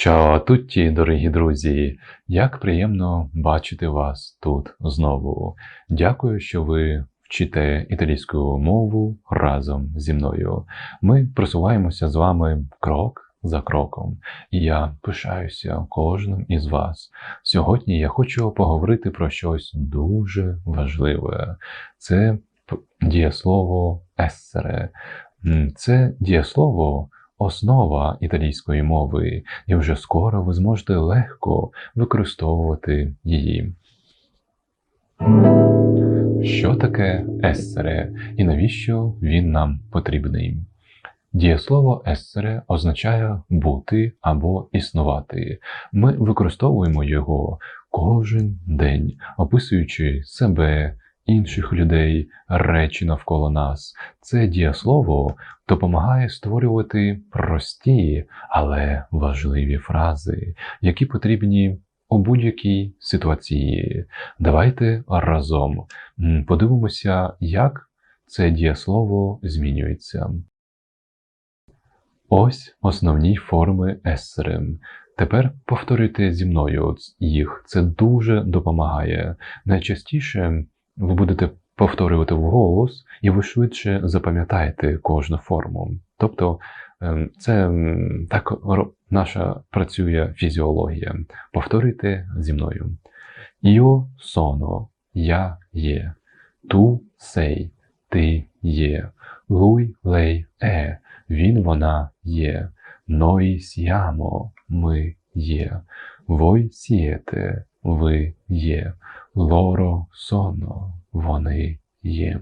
Чао тутті, дорогі друзі! Як приємно бачити вас тут знову. Дякую, що ви вчите італійську мову разом зі мною. Ми просуваємося з вами крок за кроком, і я пишаюся кожним із вас. Сьогодні я хочу поговорити про щось дуже важливе. Це дієслово ессере. Це дієслово основа італійської мови, і вже скоро ви зможете легко використовувати її. Що таке ессере і навіщо він нам потрібний? Дієслово ессере означає бути або існувати. Ми використовуємо його кожен день, описуючи себе, інших людей, речі навколо нас. Це дієслово допомагає створювати прості, але важливі фрази, які потрібні у будь-якій ситуації. Давайте разом подивимося, як це дієслово змінюється. Ось основні форми ессерем. Тепер повторюйте зі мною їх. Це дуже допомагає. Найчастіше ви будете повторювати вголос, і ви швидше запам'ятаєте кожну форму. Тобто ем, це так наша працює фізіологія. Повторюйте зі мною. Io sono, я є. Ту сей, ти є. Lui, lei è, він, вона є. Noi siamo, ми є. Voi siete, ви є. Sono, вони є.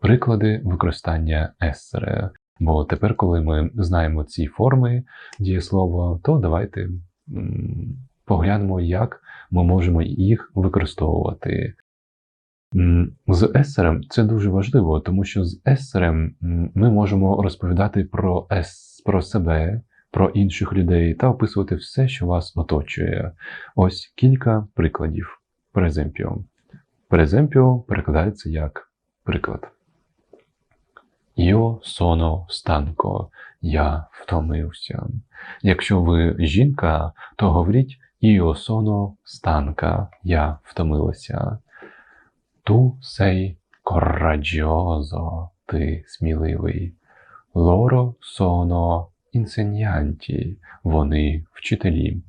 Приклади використання ессере. Бо тепер, коли ми знаємо ці форми дієслова, то давайте поглянемо, як ми можемо їх використовувати. З есерем це дуже важливо, тому що з есерем ми можемо розповідати про, ес, про себе, про інших людей та описувати все, що вас оточує. Ось кілька прикладів. Преземпіо. Преземпіо перекладається як приклад. Io sono stanco. Я втомився. Якщо ви жінка, то говоріть Io sono stanca. Я втомилася. Tu sei coraggioso. Ти сміливий. Loro sono insegnanti. Вони вчителі.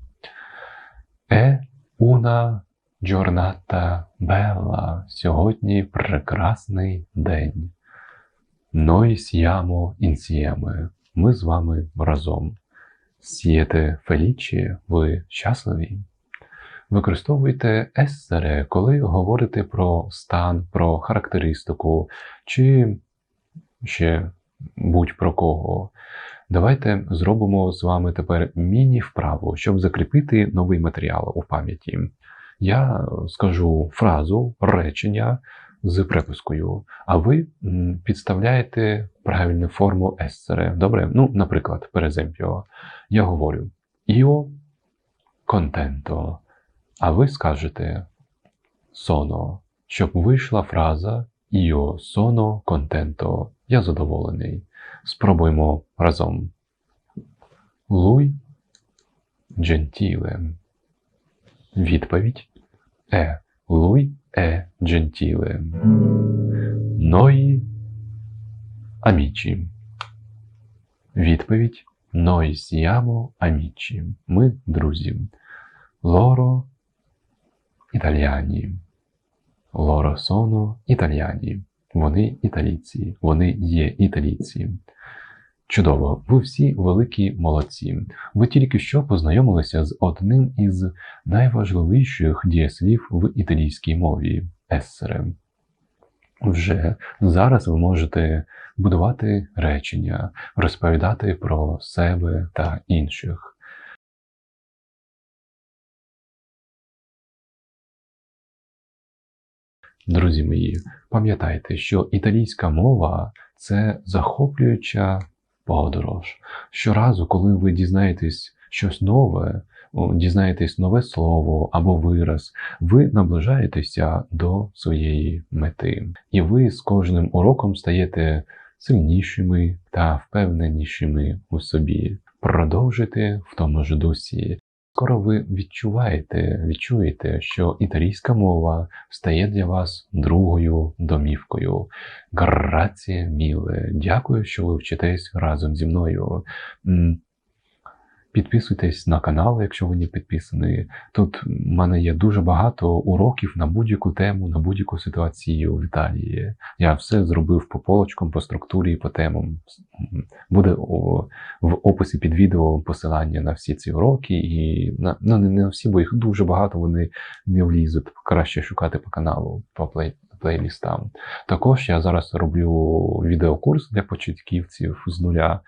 È una giornata bella. Сьогодні прекрасний день. Noi siamo insieme. Ми з вами разом. Siete felici? Ви щасливі? Використовуйте ессере, коли говорите про стан, про характеристику чи ще будь-про кого. Давайте зробимо з вами тепер міні-вправу, щоб закріпити новий матеріал у пам'яті. Я скажу фразу, речення з припискою, а ви підставляєте правильну форму ессере. Добре? Ну, наприклад, переземпіо. Я говорю Io contento, а ви скажете sono, щоб вийшла фраза Io sono contento. Я задоволений. Спробуємо разом. Lui gentile. Відповідь Е. Lui è gentile. Noi amici. Відповідь Noi siamo amici. Ми друзі. Loro italiani. Loro sono italiani. Вони італійці. Вони є італійці. Чудово, ви всі великі молодці. Ви тільки що познайомилися з одним із найважливіших дієслів в італійській мові ессере. Вже зараз ви можете будувати речення, розповідати про себе та інших. Друзі мої, пам'ятайте, що італійська мова це захоплююча подорож. Щоразу, коли ви дізнаєтесь щось нове, дізнаєтесь нове слово або вираз, ви наближаєтеся до своєї мети. І ви з кожним уроком стаєте сильнішими та впевненішими у собі. продовжити в тому ж дусі. Скоро ви відчуваєте, відчуєте, що італійська мова стає для вас другою домівкою. Грація, міле, дякую, що ви вчитесь разом зі мною. Підписуйтесь на канал, якщо ви не підписані. Тут в мене є дуже багато уроків на будь-яку тему, на будь-яку ситуацію в Італії. Я все зробив по полочкам, по структурі по темам. Буде в описі під відео посилання на всі ці уроки, і на ну не на всі, бо їх дуже багато, вони не влізуть. Краще шукати по каналу, по плей, плейлістам. Також я зараз роблю відеокурс для початківців з нуля.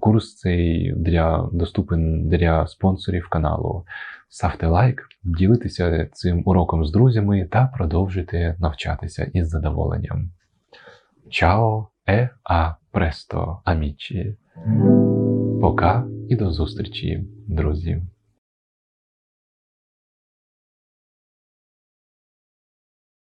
Курс цей для доступен для спонсорів каналу. Ставте лайк, ділитеся цим уроком з друзями та продовжуйте навчатися із задоволенням. Чао е а престо, амічі. Пока і до зустрічі, друзі.